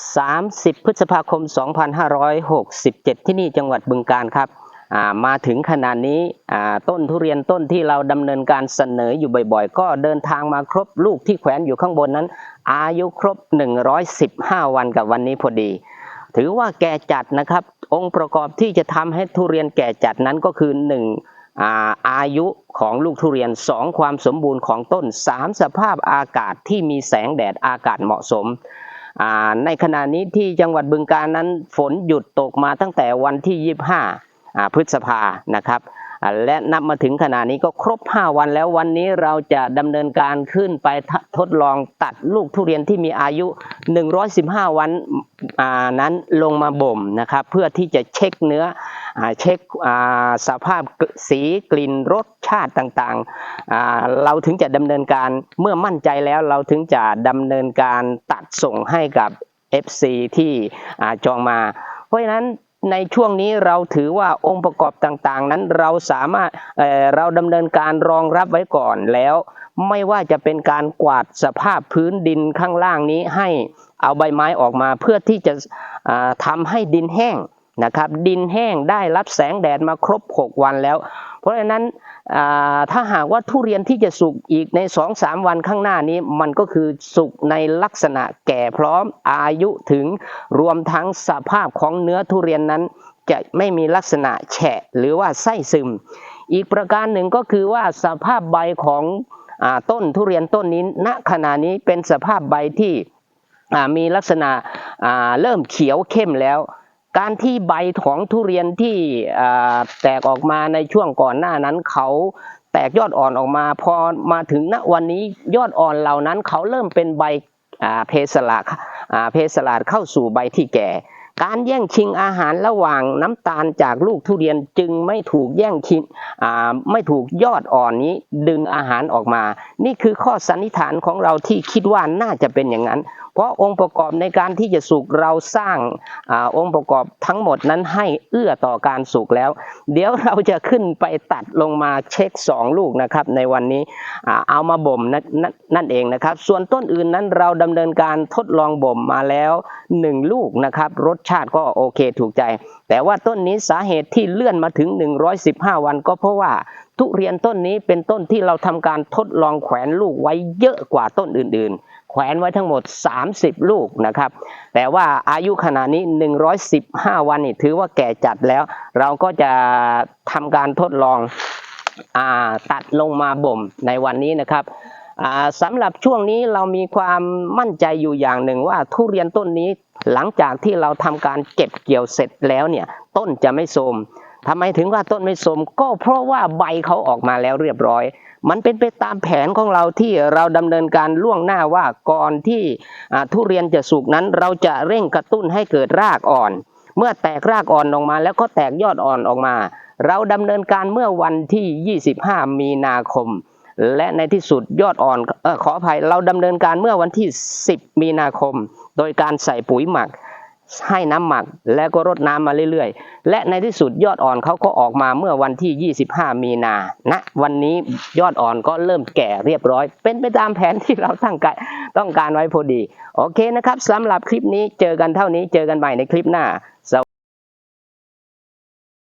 30 พฤษภาคม 2567 ที่นี่จังหวัดบึงกาฬครับมาถึงขนาดนี้ต้นทุเรียนต้นที่เราดำเนินการเสนออยู่บ่อยๆ ก็เดินทางมาครบลูกที่แขวนอยู่ข้างบนนั้น อายุครบ 115 วันกับวันนี้พอดี ถือว่าแก่จัดนะครับ องค์ประกอบที่จะทำให้ทุเรียนแก่จัดนั้นก็คือ 1. อาอายุของลูกทุเรียน 2. ความสมบูรณ์ของต้น 3. สภาพอากาศที่มีแสงแดดอากาศเหมาะสม ในขณะนี้ที่จังหวัดบึงกาฬนั้นฝนหยุดตกมาตั้งแต่วันที่ 25 พฤษภานะครับและนับมาถึงขณะนี้ก็ครบ 5 วันแล้ววันนี้เราจะดำเนินการขึ้นไปทดลองตัดลูกทุเรียนที่มีอายุ 115 วันนั้นลงมาบ่มนะครับ เพื่อที่จะเช็คเนื้อ เช็คสภาพสีกลิ่นรสชาติต่างๆ เราถึงจะดำเนินการเมื่อมั่นใจแล้วเราถึงจะดำเนินการตัดส่งให้กับ FC ที่อ่จองมา เพราะฉะนั้นในช่วงนี้เราถือว่าองค์ประกอบต่างๆ นั้นเราสามารถเเราดำเนินการรองรับไว้ก่อนแล้ว ไม่ว่าจะเป็นการกวาดสภาพพื้นดินข้างล่างนี้ให้เอาใบไม้ออกมาเพื่อที่จะทำให้ดินแห้ง นะครับ ดินแห้งได้รับแสงแดดมาครบ 6 วันแล้ว เพราะฉะนั้นถ้าหากว่าทุเรียนที่จะสุกอีกใน 2-3 วันข้างหน้านี้ มันก็คือสุกในลักษณะแก่พร้อมอายุถึงรวมทั้งสภาพของเนื้อทุเรียนนั้นจะไม่มีลักษณะแฉะหรือว่าไส้ซึม อีกประการหนึ่งก็คือว่าสภาพใบของอต้นทุเรียนต้นนี้ณขณะนี้เป็นสภาพใบที่มีลักษณะเริ่มเขียวเข้มแล้ว การที่ใบของทุเรียนที่แตกออกมาในช่วงก่อนหน้านั้นเขาแตกยอดอ่อนออกมาพอมาถึงณวันนี้ยอดอ่อนเหล่านั้นเขาเริ่มเป็นใบเพสลาอ่าเพสลาดเข้าสู่ใบที่แก่ การแย่งชิงอาหารระหว่างน้ำตาลจากลูกทุเรียนจึงไม่ถูกแย่งชิงไม่ถูกยอดอ่อนนี้ดึงอาหารออกมา นี่คือข้อสันนิษฐานของเราที่คิดว่าน่าจะเป็นอย่างนั้น เพราะองค์ประกอบในการที่จะสุกเราสร้างอาองค์ประกอบทั้งหมดนั้นให้เอื้อต่อการสุกแล้ว เดี๋ยวเราจะขึ้นไปตัดลงมาเช็ค 2 ลูกนะครับในวันนี้อเอามาบ่มนนนั่นเองนะครับ ส่วนต้นอื่นนั้นเราดำเนินการทดลองบ่มมาแล้ว 1 ลูกนะครับ รสชาติก็โอเคถูกใจ แต่ว่าต้นนี้สาเหตุที่เลื่อนมาถึง 115 วันก็เพราะว่าทุเรียนต้นนี้เป็นต้นที่เราทำการทดลองแขวนลูกไว้เยอะกว่าต้นอื่น แขวนไว้ทั้งหมด 30 ลูกนะครับ แต่ว่าอายุขณะนี้ 115 วันนี่ถือว่าแก่จัดแล้ว เราก็จะทำการทดลองอตัดลงมาบ่มในวันนี้นะครับอ่าสำหรับช่วงนี้เรามีความมั่นใจอยู่อย่างหนึ่งว่าทุเรียนต้นนี้หลังจากที่เราทำการเก็บเกี่ยวเสร็จแล้วเนี่ยต้นจะไม่โทรม ทำไมถึงว่าต้นไม่โทรมก็เพราะว่าใบเขาออกมาแล้วเรียบร้อย มันเป็นไปตามแผนของเราที่เราดำเนินการล่วงหน้าว่าก่อนที่ทุเรียนจะสุกนั้น เราจะเร่งกระตุ้นให้เกิดรากอ่อน เมื่อแตกรากอ่อนออกมา แล้วก็แตกยอดอ่อนออกมา เราดำเนินการเมื่อวันที่ 25 มีนาคม และในที่สุดยอดอ่อนออขออภัยเราดำเนินการเมื่อวันที่ 10 มีนาคม โดยการใส่ปุ๋ยหมัก ให้น้ำหมักแล้วก็รดน้ำมาเรื่อยๆ และในที่สุดยอดอ่อนเขาก็ออกมาเมื่อวันที่ 25 มีนาณวันนี้ยอดอ่อนก็เริ่มแก่เรียบร้อย เป็นไปตามแผนที่เราตั้งกต้องการไว้พอดี โอเคนะครับสำหรับคลิปนี้เจอกันเท่านี้เจอกันใหม่ในคลิปหน้า